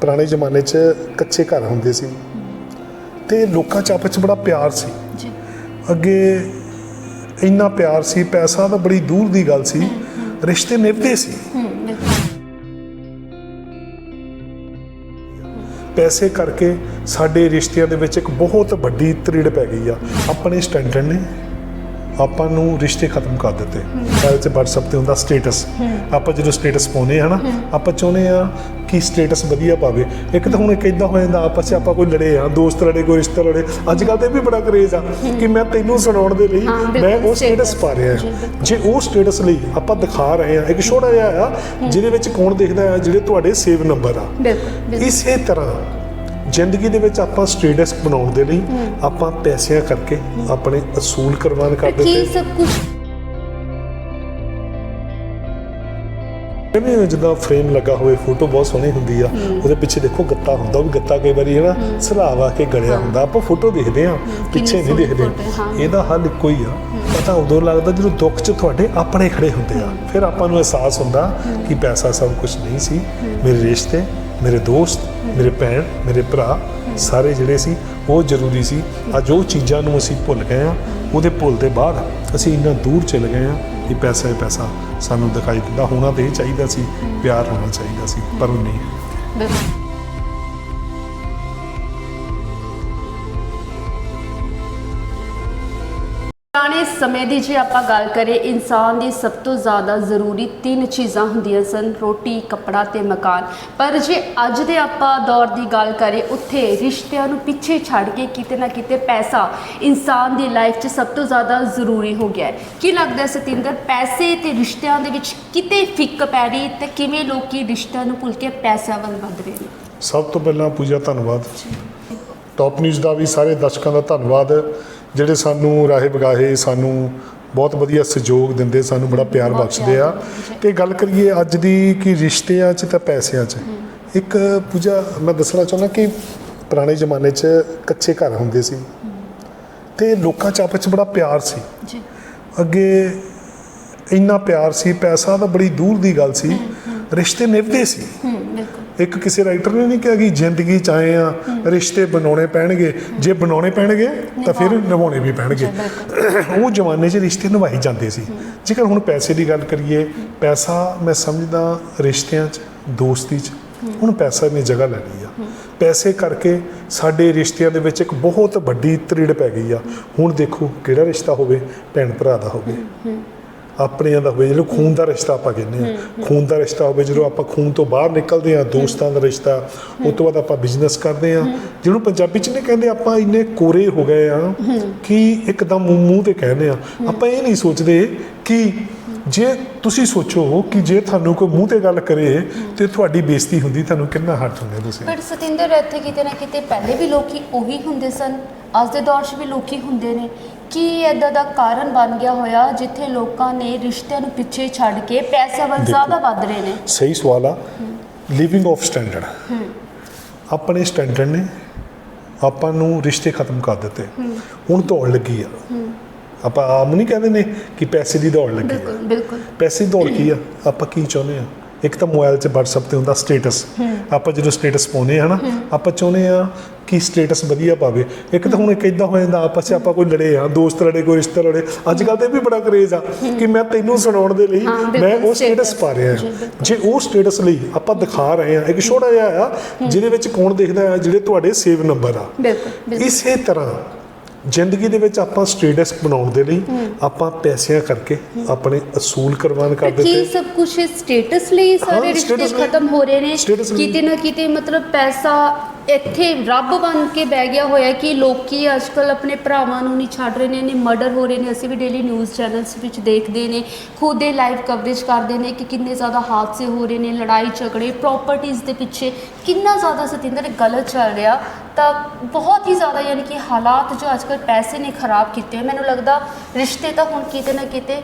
ਪੁਰਾਣੇ ਜ਼ਮਾਨੇ 'ਚ ਕੱਚੇ ਘਰ ਹੁੰਦੇ ਸੀ। ਤੇ ਲੋਕਾਂ 'ਚ ਆਪਸ 'ਚ ਬੜਾ ਪਿਆਰ ਸੀ। ਜੀ। ਅੱਗੇ ਇੰਨਾ ਪਿਆਰ ਸੀ ਪੈਸਾ ਤਾਂ ਬੜੀ ਦੂਰ ਦੀ ਗੱਲ ਸੀ ਰਿਸ਼ਤੇ ਨਿਭਦੇ ਸੀ। ਪੈਸੇ ਕਰਕੇ ਸਾਡੇ ਰਿਸ਼ਤਿਆਂ ਦੇ ਵਿੱਚ ਇੱਕ ਬਹੁਤ ਵੱਡੀ ਤ੍ਰਿੜ ਪੈ ਗਈ ਆ। ਆਪਣੇ ਸਟੈਂਡਰਡ ਨੇ ਆਪਾਂ ਨੂੰ ਰਿਸ਼ਤੇ ਖਤਮ ਕਰ ਦਿੱਤੇ। ਪਹਿਲੇ ਤੇ WhatsApp ਤੇ ਹੁੰਦਾ ਸਟੇਟਸ ਆਪਾਂ ਜਦੋਂ ਸਟੇਟਸ ਪਾਉਨੇ ਆ ਨਾ ਆਪਾਂ ਚਾਹੁੰਦੇ ਆ ਕਿ ਸਟੇਟਸ ਵਧੀਆ ਪਾਵੇ। ਇੱਕ ਤਾਂ ਹੁਣ ਇੱਕ ਇਦਾਂ ਹੋ ਜਾਂਦਾ ਆਪਸ 'ਚ ਆਪਾਂ ਕੋਈ ਲੜੇ ਆ ਦੋਸਤ ਲੜੇ ਕੋਈ ਰਿਸ਼ਤਾ ਲੜੇ। ਅੱਜ ਕੱਲ ਤੇ ਵੀ ਬੜਾ ਕਰੇਜ਼ ਆ ਕਿ ਮੈਂ ਤੈਨੂੰ ਸੁਣਾਉਣ ਦੇ ਲਈ ਮੈਂ ਉਹ ਸਟੇਟਸ ਪਾ ਰਿਹਾ ਜੀ, ਉਹ ਸਟੇਟਸ ਲਈ ਆਪਾਂ ਦਿਖਾ ਰਹੇ ਆ ਇੱਕ ਛੋਟਾ ਜਿਹਾ ਆ ਜਿਹਦੇ ਵਿੱਚ ਕੌਣ ਦੇਖਦਾ ਆ ਜਿਹੜੇ ਤੁਹਾਡੇ ਸੇਵ ਨੰਬਰ ਆ। ਇਸੇ ਤਰ੍ਹਾਂ ਜ਼ਿੰਦਗੀ ਦੇ ਵਿੱਚ ਆਪਾਂ ਸਟੇਟਸ ਬਣਾਉਣ ਦੇ ਲਈ ਆਪਾਂ ਪੈਸਿਆਂ ਕਰਕੇ ਆਪਣੇ ਅਸੂਲ ਕਰਵਾਨ ਕਰ ਪਰ ਕੀ ਦਿੱਤੇ ਸਭ ਕੁਝ ਕਹਿੰਦੇ ਜਿੱਦਾਂ ਫਰੇਮ ਲੱਗਾ ਹੋਵੇ ਫੋਟੋ ਬਹੁਤ ਸੋਹਣੀ ਹੁੰਦੀ ਆ। ਉਹਦੇ ਪਿੱਛੇ ਦੇਖੋ ਗੱਤਾ ਹੁੰਦਾ ਉਹ ਗੱਤਾ ਕਈ ਵਾਰੀ ਹੈ। ਨਾ ਸਲਾਬ ਆ ਕੇ ਗਲਿਆ ਹੁੰਦਾ। ਆਪਾਂ ਫੋਟੋ ਦੇਖਦੇ ਆ ਪਿੱਛੇ ਨਹੀਂ ਦੇਖਦੇ। ਇਹਦਾ ਹੱਲ ਇੱਕੋ ਹੀ ਆ। ਪਤਾ ਉਦੋਂ ਲੱਗਦਾ ਜਦੋਂ ਦੁੱਖ 'ਚ ਤੁਹਾਡੇ ਆਪਣੇ ਖੜੇ ਹੁੰਦੇ ਆ। ਫਿਰ ਆਪਾਂ ਨੂੰ ਅਹਿਸਾਸ ਹੁੰਦਾ ਕਿ ਪੈਸਾ ਸਭ ਕੁਝ ਨਹੀਂ ਸੀ ਮੇਰੇ ਰਿਸ਼ਤੇ ਮੇਰੇ ਦੋਸਤ, ਮੇਰੇ ਭੈਣ, ਮੇਰੇ ਭਰਾ, ਸਾਰੇ ਜਿਹੜੇ ਸੀ, ਉਹ ਜ਼ਰੂਰੀ ਸੀ। ਅੱਜ ਉਹ ਚੀਜ਼ਾਂ ਨੂੰ ਅਸੀਂ ਭੁੱਲ ਗਏ ਆ ਉਹਦੇ ਭੁੱਲ ਦੇ ਬਾਅਦ ਅਸੀਂ ਇੰਨਾ ਦੂਰ ਚਲੇ ਗਏ ਆ ਕਿ ਪੈਸਾ ਹੀ ਪੈਸਾ ਸਾਨੂੰ ਦਿਖਾਈ ਦਿੰਦਾ। ਹੋਣਾ ਤੇ ਇਹ ਚਾਹੀਦਾ ਸੀ, ਪਿਆਰ ਹੋਣਾ ਚਾਹੀਦਾ ਸੀ, ਪਰ ਉਹ ਨਹੀਂ। ਬਿਲਕੁਲ। ਸਮੇਂ ਦੀ ਜੇ ਆਪਾਂ ਗੱਲ ਕਰੀਏ, ਇਨਸਾਨ ਦੀ ਸਭ ਤੋਂ ਜ਼ਿਆਦਾ ਜ਼ਰੂਰੀ ਤਿੰਨ ਚੀਜ਼ਾਂ ਹੁੰਦੀਆਂ ਸਨ, ਰੋਟੀ, ਕੱਪੜਾ ਤੇ ਮਕਾਨ। ਪਰ ਜੇ ਅੱਜ ਦੇ ਆਪਾਂ ਦੌਰ ਦੀ ਗੱਲ ਕਰੀਏ, ਉੱਥੇ ਰਿਸ਼ਤਿਆਂ ਨੂੰ ਪਿੱਛੇ ਛੱਡ ਕੇ ਕਿਤੇ ਨਾ ਕਿਤੇ ਪੈਸਾ ਇਨਸਾਨ ਦੀ ਲਾਈਫ 'ਚ ਸਭ ਤੋਂ ਜ਼ਿਆਦਾ ਜ਼ਰੂਰੀ ਹੋ ਗਿਆ ਹੈ। ਕੀ ਲੱਗਦਾ ਸਤਿੰਦਰ, ਪੈਸੇ ਤੇ ਰਿਸ਼ਤਿਆਂ ਦੇ ਵਿੱਚ ਕਿਤੇ ਫਿੱਕ ਪੈ ਰਹੀ ਤੇ ਕਿਵੇਂ ਲੋਕੀ ਰਿਸ਼ਤਿਆਂ ਨੂੰ ਭੁੱਲ ਕੇ ਪੈਸਿਆਂ ਵੱਲ ਵੱਧ ਰਹੇ ਨੇ? ਸਭ ਤੋਂ ਪਹਿਲਾਂ ਪੂਜਾ ਧੰਨਵਾਦ। ਟੌਪ ਨਿਊਜ਼ ਦਾ ਵੀ ਸਾਰੇ ਦਰਸ਼ਕਾਂ ਦਾ ਧੰਨਵਾਦ। ਜਿਹੜੇ ਸਾਨੂੰ ਰਾਹੇ ਬਗਾਹੇ ਸਾਨੂੰ ਬਹੁਤ ਵਧੀਆ ਸਹਿਯੋਗ ਦਿੰਦੇ ਸਾਨੂੰ ਬੜਾ ਪਿਆਰ ਬਖਸ਼ਦੇ ਆ। ਤੇ ਗੱਲ ਕਰੀਏ ਅੱਜ ਦੀ ਕਿ ਰਿਸ਼ਤਿਆਂ 'ਚ ਤਾਂ ਪੈਸਿਆਂ 'ਚ। ਇੱਕ ਪੂਜਾ ਮੈਂ ਦੱਸਣਾ ਚਾਹੁੰਦਾ ਕਿ ਪੁਰਾਣੇ ਜ਼ਮਾਨੇ 'ਚ ਕੱਚੇ ਘਰ ਹੁੰਦੇ ਸੀ। ਤੇ ਲੋਕਾਂ 'ਚ ਆਪਸ 'ਚ ਬੜਾ ਪਿਆਰ ਸੀ। ਜੀ। ਅੱਗੇ ਇੰਨਾ ਪਿਆਰ ਸੀ ਪੈਸਾ ਤਾਂ ਬੜੀ ਦੂਰ ਦੀ ਗੱਲ ਸੀ। ਰਿਸ਼ਤੇ ਨਿਭਦੇ ਸੀ। ਹੂੰ ਬਿਲਕੁਲ। ਇੱਕ ਕਿਸੇ ਰਾਈਟਰ ਨੇ ਨਹੀਂ ਕਿਹਾ ਕਿ ਜ਼ਿੰਦਗੀ ਚ ਆਏ ਆ ਰਿਸ਼ਤੇ ਬਣਾਉਣੇ ਪੈਣਗੇ। ਜੇ ਬਣਾਉਣੇ ਪੈਣਗੇ ਤਾਂ ਫਿਰ ਨਿਭਾਉਣੇ। ਵੀ ਪੈਣਗੇ। ਉਹ ਜ਼ਮਾਨੇ 'ਚ ਰਿਸ਼ਤੇ ਨਿਭਾਈ ਜਾਂਦੇ ਸੀ। ਜੇਕਰ ਹੁਣ ਪੈਸੇ ਦੀ ਗੱਲ ਕਰੀਏ ਪੈਸਾ ਮੈਂ ਸਮਝਦਾ ਰਿਸ਼ਤਿਆਂ 'ਚ ਦੋਸਤੀ 'ਚ ਹੁਣ ਪੈਸਾ ਨੇ ਜਗ੍ਹਾ ਲੈ ਲਈ ਆ। ਪੈਸੇ ਕਰਕੇ ਸਾਡੇ ਰਿਸ਼ਤਿਆਂ ਦੇ ਵਿੱਚ ਇੱਕ ਬਹੁਤ ਵੱਡੀ ਤ੍ਰਿੜ ਪੈ ਗਈ ਆ। ਹੁਣ ਦੇਖੋ ਕਿਹੜਾ ਰਿਸ਼ਤਾ ਹੋਵੇ ਭੈਣ ਭਰਾ ਦਾ ਹੋਵੇ। ਆਪਣਿਆਂ ਦਾ ਹੋਵੇ ਜਿਹੜਾ ਖੂਨ ਦਾ ਰਿਸ਼ਤਾ ਆਪਾਂ ਕਹਿੰਦੇ ਆ ਖੂਨ ਦਾ ਰਿਸ਼ਤਾ ਹੋਵੇ ਜਦੋਂ ਆਪਾਂ ਖੂਨ ਤੋਂ ਬਾਹਰ ਨਿਕਲਦੇ ਆ ਦੋਸਤਾਂ ਦਾ ਰਿਸ਼ਤਾ ਉਸ ਤੋਂ ਬਾਅਦ ਆਪਾਂ ਬਿਜ਼ਨਸ ਕਰਦੇ ਆ ਜਿਹਨੂੰ ਪੰਜਾਬੀ ਚ ਨੇ ਕਹਿੰਦੇ ਆਪਾਂ ਇੰਨੇ ਕੋਰੇ ਹੋ ਗਏ ਆ ਕਿ ਇੱਕਦਮ ਮੂੰਹ ਤੇ ਕਹਿੰਦੇ ਆ ਆਪਾਂ ਇਹ ਨਹੀਂ ਸੋਚਦੇ ਕਿ ਜੇ ਤੁਸੀਂ ਸੋਚੋ ਕਿ ਜੇ ਤੁਹਾਨੂੰ ਕੋਈ ਮੂੰਹ ਤੇ ਗੱਲ ਕਰੇ ਤੇ ਤੁਹਾਡੀ ਬੇਇੱਜ਼ਤੀ ਹੁੰਦੀ ਤੁਹਾਨੂੰ ਕਿੰਨਾ ਹੱਟ ਹੁੰਦੇ ਤੁਸੀਂ? ਪਰ ਸਤਿੰਦਰ ਇੱਥੇ ਕਿਤੇ ਨਾ ਕਿਤੇ ਪਹਿਲੇ ਵੀ ਲੋਕੀ ਉਹੀ ਹੁੰਦੇ ਸਨ। ਅੱਜ ਦੇ ਦੌਰ 'ਚ ਵੀ ਲੋਕੀ ਹੁੰਦੇ ਨੇ। ਕੀ ਇਦਾਂ ਦਾ ਕਾਰਨ ਬਣ ਗਿਆ ਹੋਇਆ ਜਿੱਥੇ ਲੋਕਾਂ ਨੇ ਰਿਸ਼ਤਿਆਂ ਨੂੰ ਪਿੱਛੇ ਛੱਡ ਕੇ ਪੈਸੇ ਵੱਲ। ਜ਼ਿਆਦਾ ਵੱਧ ਰਹੇ ਨੇ? ਸਹੀ ਸਵਾਲ ਆ। ਲਿਵਿੰਗ ਆਫ ਸਟੈਂਡਰਡ ਆਪਣੇ ਸਟੈਂਡਰਡ ਨੇ ਆਪਾਂ ਨੂੰ ਰਿਸ਼ਤੇ ਖਤਮ ਕਰ ਦਿੱਤੇ। ਹੁਣ ਦੌੜ ਲੱਗੀ ਆ। ਆਪਾਂ ਆਮ ਨਹੀਂ ਕਹਿੰਦੇ ਨੇ ਕਿ ਪੈਸੇ ਦੀ ਦੌੜ ਲੱਗੀ ਆ। ਬਿਲਕੁਲ ਬਿਲਕੁਲ। ਪੈਸੇ ਦੀ ਦੌੜ ਕੀ ਆ? ਆਪਾਂ ਕੀ ਚਾਹੁੰਦੇ ਆ? ਇੱਕ ਤਾਂ ਮੋਬਾਈਲ 'ਚ WhatsApp ਤੇ ਹੁੰਦਾ ਸਟੇਟਸ ਆਪਾਂ ਜਦੋਂ ਸਟੇਟਸ ਪਾਉਨੇ ਆ ਨਾ ਆਪਾਂ ਚਾਹੁੰਦੇ ਆ ਕਿ ਸਟੇਟਸ ਵਧੀਆ ਪਾਵੇ। ਇੱਕ ਤਾਂ ਹੁਣ ਇੱਕ ਇਦਾਂ ਹੋ ਜਾਂਦਾ ਆਪਸ 'ਚ ਆਪਾਂ ਕੋਈ ਲੜੇ ਆ ਦੋਸਤ ਲੜੇ ਕੋਈ ਰਿਸ਼ਤਾ ਲੜੇ। ਅੱਜ ਕੱਲ ਤੇ ਵੀ ਬੜਾ ਕਰੇਜ਼ ਆ ਕਿ ਮੈਂ ਤੈਨੂੰ ਸੁਣਾਉਣ ਦੇ ਲਈ ਹਾਂ, ਮੈਂ ਉਹ ਸਟੇਟਸ ਪਾ ਰਿਹਾ ਜੀ, ਉਹ ਸਟੇਟਸ ਲਈ ਆਪਾਂ ਦਿਖਾ ਰਹੇ ਆ ਇੱਕ ਛੋਟਾ ਜਿਹਾ ਆ ਜਿਹਦੇ ਵਿੱਚ ਕੌਣ ਦੇਖਦਾ ਆ ਜਿਹੜੇ ਤੁਹਾਡੇ ਸੇਵ ਨੰਬਰ ਆ। ਬਿਲਕੁਲ ਇਸੇ ਤਰ੍ਹਾਂ ਜ਼ਿੰਦਗੀ ਦੇ ਵਿੱਚ ਆਪਾਂ ਸਟੇਟਸ ਬਣਾਉਣ ਦੇ ਲਈ ਆਪਾਂ ਪੈਸਿਆਂ ਕਰਕੇ ਆਪਣੇ ਅਸੂਲ ਕਰਵਾਨ ਕਰ ਪਰ ਕੀ ਦਿੱਤੇ ਸਭ ਕੁਝ ਸਟੇਟਸ ਲਈ ਸਾਰੇ ਹਾਂ, ਰਿਸ਼ਤੇ। ਖਤਮ ਹੋ ਰਹੇ ਨੇ। ਕਿਤੇ ਨਾ ਕਿਤੇ ਮਤਲਬ ਪੈਸਾ ਇੱਥੇ ਰੱਬ ਬਣ ਕੇ ਬਹਿ ਗਿਆ ਹੋਇਆ ਕਿ ਲੋਕੀ ਅੱਜਕੱਲ ਆਪਣੇ ਭਰਾਵਾਂ ਨੂੰ ਨਹੀਂ ਛੱਡ ਰਹੇ ਨੇ ਨੇ ਮਰਡਰ ਹੋ ਰਹੇ ਨੇ। ਅਸੀਂ ਵੀ ਡੇਲੀ ਨਿਊਜ਼ ਚੈਨਲਸ ਵਿੱਚ ਦੇਖਦੇ ਨੇ ਖੁਦ ਦੇ ਲਾਈਵ ਕਵਰੇਜ ਕਰਦੇ ਨੇ ਕਿ ਕਿੰਨੇ ਜ਼ਿਆਦਾ ਹਾਦਸੇ ਹੋ ਰਹੇ ਨੇ ਲੜਾਈ ਝਗੜੇ ਪ੍ਰਾਪਰਟੀਆਂ ਦੇ ਪਿੱਛੇ ਕਿੰਨਾ ਜ਼ਿਆਦਾ ਸਤਿੰਦਰ ਗਲਤ ਚੱਲ ਰਿਹਾ। ਤਾਂ ਬਹੁਤ ਹੀ ਜ਼ਿਆਦਾ ਯਾਨੀ ਕਿ ਹਾਲਾਤ ਜੋ ਅੱਜਕੱਲ ਪੈਸੇ ਨੇ ਖਰਾਬ ਕੀਤੇ ਮੈਨੂੰ ਲੱਗਦਾ ਰਿਸ਼ਤੇ ਤਾਂ ਹੁਣ ਕਿਤੇ ਨਾ ਕਿਤੇ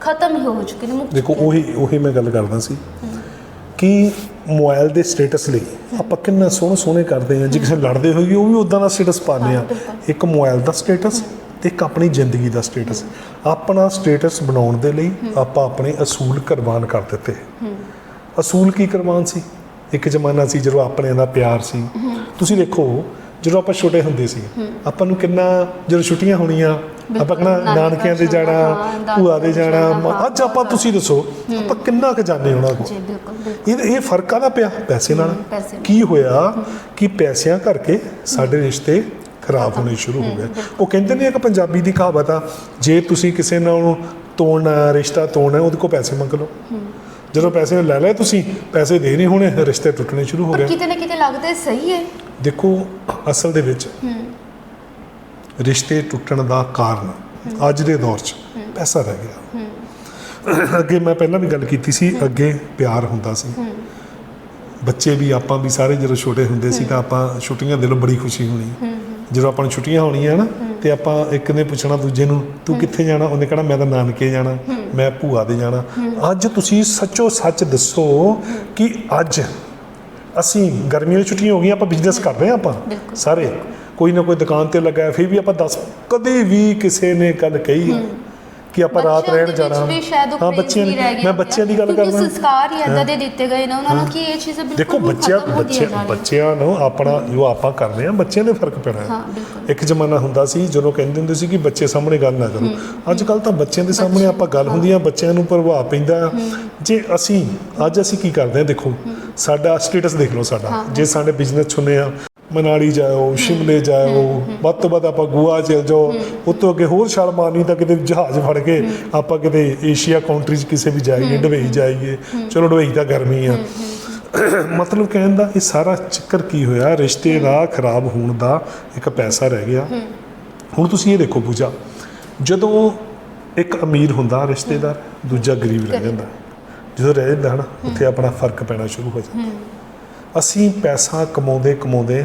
ਖਤਮ ਹੀ ਹੋ ਚੁੱਕੇ ਨੇ ਦੇਖੋ। ਉਹੀ ਉਹੀ ਮੈਂ ਗੱਲ ਕਰਦਾ ਸੀ। ਕਿ ਮੋਬਾਈਲ ਦੇ ਸਟੇਟਸ ਲਈ ਆਪਾਂ ਕਿੰਨਾ ਸੋਹਣੇ ਸੋਹਣੇ ਕਰਦੇ ਆ ਜੇ ਕਿਸੇ ਨਾਲ ਲੜਦੇ ਹੋਈਏ ਉਹ ਵੀ ਉਦਾਂ ਦਾ ਸਟੇਟਸ ਪਾਉਂਦੇ ਆ ਹਾਂ, ਇੱਕ ਮੋਬਾਈਲ ਦਾ ਸਟੇਟਸ ਤੇ ਇੱਕ ਆਪਣੀ ਜ਼ਿੰਦਗੀ ਦਾ ਸਟੇਟਸ ਆਪਣਾ ਸਟੇਟਸ ਬਣਾਉਣ ਦੇ ਲਈ ਆਪਾਂ ਆਪਣੇ ਅਸੂਲ ਕੁਰਬਾਨ ਕਰ ਦਿੱਤੇ। ਅਸੂਲ ਕੀ ਕੁਰਬਾਨ ਸੀ? ਇੱਕ ਜ਼ਮਾਨਾ ਸੀ ਜਦੋਂ ਆਪਣਿਆਂ ਦਾ ਪਿਆਰ ਸੀ। ਤੁਸੀਂ ਦੇਖੋ ਜਦੋਂ ਆਪਾਂ ਛੋਟੇ ਹੁੰਦੇ ਸੀ ਆਪਾਂ ਨੂੰ ਕਿੰਨਾ ਜਦੋਂ ਛੁੱਟੀਆਂ ਹੋਣੀਆਂ ਆਪਾਂ ਕਹਣਾ ਨਾਨਕੇ ਨਾਨਕਿਆਂ ਦੇ ਜਾਣਾ, ਜਾਣਾ ਭੂਆ ਦੇ ਜਾਣਾ ਜਾਣਾ, ਅੱਜ ਆਪਾਂ ਤੁਸੀਂ ਦੱਸੋ ਆਪਾਂ ਕਿੰਨਾ ਕੁ ਜਾਂਦੇ ਉਹਨਾਂ ਬਿਲਕੁਲ ਇਹ ਇਹ ਫ਼ਰਕ ਕਾਹਦਾ ਪਿਆ? ਪੈਸੇ ਨਾਲ। ਕੀ ਹੋਇਆ ਕਿ ਪੈਸਿਆਂ ਕਰਕੇ ਸਾਡੇ ਰਿਸ਼ਤੇ ਖਰਾਬ ਹੋਣੇ ਸ਼ੁਰੂ ਹੋ ਗਏ। ਉਹ ਕਹਿੰਦੇ ਨੇ ਇੱਕ ਪੰਜਾਬੀ ਦੀ ਕਹਾਵਤ ਆ ਜੇ ਤੁਸੀਂ ਕਿਸੇ ਨਾਲ ਤੋੜਨਾ ਰਿਸ਼ਤਾ ਤੋੜਨਾ ਉਹਦੇ ਕੋਲ ਪੈਸੇ ਮੰਗ ਲਓ। ਜਦੋਂ ਪੈਸੇ ਲੈ ਲਏ ਤੁਸੀਂ ਪੈਸੇ ਦੇ ਨਹੀਂ ਹੋਣੇ ਰਿਸ਼ਤੇ ਟੁੱਟਣੇ ਸ਼ੁਰੂ ਹੋ ਗਏ। ਕਿਤੇ ਨਾ ਕਿਤੇ ਲੱਗਦਾ ਸਹੀ ਹੈ ਦੇਖੋ ਅਸਲ ਦੇ ਵਿੱਚ ਰਿਸ਼ਤੇ ਟੁੱਟਣ ਦਾ ਕਾਰਨ ਅੱਜ ਦੇ ਦੌਰ 'ਚ ਪੈਸਾ ਰਹਿ ਗਿਆ। ਅੱਗੇ ਮੈਂ ਪਹਿਲਾਂ ਵੀ ਗੱਲ ਕੀਤੀ ਸੀ ਅੱਗੇ ਪਿਆਰ ਹੁੰਦਾ ਸੀ। ਬੱਚੇ ਵੀ ਆਪਾਂ ਵੀ ਸਾਰੇ ਜਦੋਂ ਛੋਟੇ ਹੁੰਦੇ ਸੀ ਤਾਂ ਆਪਾਂ ਛੁੱਟੀਆਂ ਦਿਲੋਂ ਬੜੀ ਖੁਸ਼ੀ ਹੋਣੀ। ਜਦੋਂ ਆਪਾਂ ਨੂੰ ਛੁੱਟੀਆਂ ਹੋਣੀਆਂ ਨਾ ਤੇ ਆਪਾਂ ਇੱਕ ਨੇ ਪੁੱਛਣਾ ਦੂਜੇ ਨੂੰ ਤੂੰ ਕਿੱਥੇ ਜਾਣਾ? ਉਹਨੇ ਕਹਣਾ ਮੈਂ ਤਾਂ ਨਾਨਕੇ ਜਾਣਾ ਮੈਂ ਭੂਆ ਦੇ ਜਾਣਾ। ਅੱਜ ਤੁਸੀਂ ਸੱਚੋ ਸੱਚ ਦੱਸੋ ਕਿ ਅੱਜ ਅਸੀਂ ਗਰਮੀਆਂ ਦੀ ਛੁੱਟੀਆਂ ਹੋ ਗਈਆਂ ਆਪਾਂ ਬਿਜ਼ਨਸ ਕਰ ਰਹੇ ਆਪਾਂ। ਸਾਰੇ। ਕੋਈ ਨਾ ਕੋਈ ਦੁਕਾਨ ਤੇ ਲੱਗਾ ਹੈ, ਫਿਰ ਵੀ ਆਪਾਂ ਦੱਸ ਕਦੇ ਵੀ ਕਿਸੇ ਨੇ ਗੱਲ ਕਹੀ ਹੈ ਕਿ ਆਪਾਂ ਰਾਤ ਰਹਿਣ ਜਾਣਾ ਹਾਂ। ਬੱਚਿਆਂ ਰਹਿ ਦੀ ਮੈਂ ਬੱਚਿਆਂ ਦੀ ਗੱਲ ਕਿਉਂਕਿ ਕਰਦਾ ਸੰਸਕਾਰ ਹੀ ਏਦਾਂ ਦੇ ਦਿੱਤੇ ਗਏ ਨੇ ਉਹਨਾਂ ਨੂੰ ਕਿ ਇਹ ਚੀਜ਼ਾਂ ਬਿਲਕੁਲ ਦੇਖੋ ਬੱਚਿਆਂ ਬੱਚਿਆਂ। ਬੱਚਿਆਂ ਨੂੰ ਆਪਣਾ ਜੋ ਆਪਾਂ ਕਰਦੇ ਹਾਂ ਬੱਚਿਆਂ ਦੇ ਫ਼ਰਕ ਪੈਣਾ ਹੈ। ਇੱਕ ਜ਼ਮਾਨਾ ਹੁੰਦਾ ਸੀ ਜਦੋਂ ਕਹਿੰਦੇ ਹੁੰਦੇ ਸੀ ਕਿ ਬੱਚੇ ਸਾਹਮਣੇ ਗੱਲ ਨਾ ਕਰੋ। ਅੱਜ ਕੱਲ ਤਾਂ ਬੱਚਿਆਂ ਦੇ ਸਾਹਮਣੇ ਆਪਾਂ ਗੱਲ ਹੁੰਦੀ ਆ ਬੱਚਿਆਂ ਨੂੰ ਪ੍ਰਭਾਵ ਪੈਂਦਾ। ਆ। ਜੇ ਅਸੀਂ ਅੱਜ ਅਸੀਂ ਕੀ ਕਰਦੇ ਆ ਦੇਖੋ ਸਾਡਾ ਸਟੇਟਸ ਦੇਖ ਲਓ ਸਾਡਾ। ਜੇ ਸਾਡੇ ਬਿਜ਼ਨਸ ਚੁਣੇ ਆ ਮਨਾਲੀ ਜਾਓ ਸ਼ਿਮਲੇ ਜਾਓ ਵੱਧ ਤੋਂ ਵੱਧ ਆਪਾਂ ਗੋਆ ਚਲ ਜਾਓ। ਉਤੋਂ ਅੱਗੇ ਹੋਰ ਛਾਲ ਮਾਰਨੀ ਤਾਂ ਕਿਤੇ ਜਹਾਜ਼ ਫੜ ਕੇ ਆਪਾਂ ਕਿਤੇ ਏਸ਼ੀਆ ਕੰਟਰੀਜ਼ ਕਿਸੇ ਵੀ ਜਾਈਏ ਦੁਬਈ ਜਾਈਏ। ਚਲੋ ਦੁਬਈ ਤਾਂ ਗਰਮੀ ਆ। ਮਤਲਬ ਕਹਿਣ ਦਾ ਇਹ ਸਾਰਾ ਚੱਕਰ ਕੀ ਹੋਇਆ? ਰਿਸ਼ਤੇ ਦਾ ਖਰਾਬ ਹੋਣ ਦਾ ਇੱਕ ਪੈਸਾ ਰਹਿ ਗਿਆ। ਹੁਣ ਤੁਸੀਂ ਇਹ ਦੇਖੋ ਪੂਜਾ ਜਦੋਂ ਇੱਕ ਅਮੀਰ ਹੁੰਦਾ ਰਿਸ਼ਤੇਦਾਰ ਦੂਜਾ ਗਰੀਬ ਰਹਿ ਜਾਂਦਾ। ਜਦੋਂ ਰਹਿ ਜਾਂਦਾ ਨਾ ਉੱਥੇ ਆਪਣਾ ਫ਼ਰਕ ਪੈਣਾ ਸ਼ੁਰੂ ਹੋ ਜਾਂਦਾ। ਅਸੀਂ ਪੈਸਾ ਕਮਾਉਂਦੇ ਕਮਾਉਂਦੇ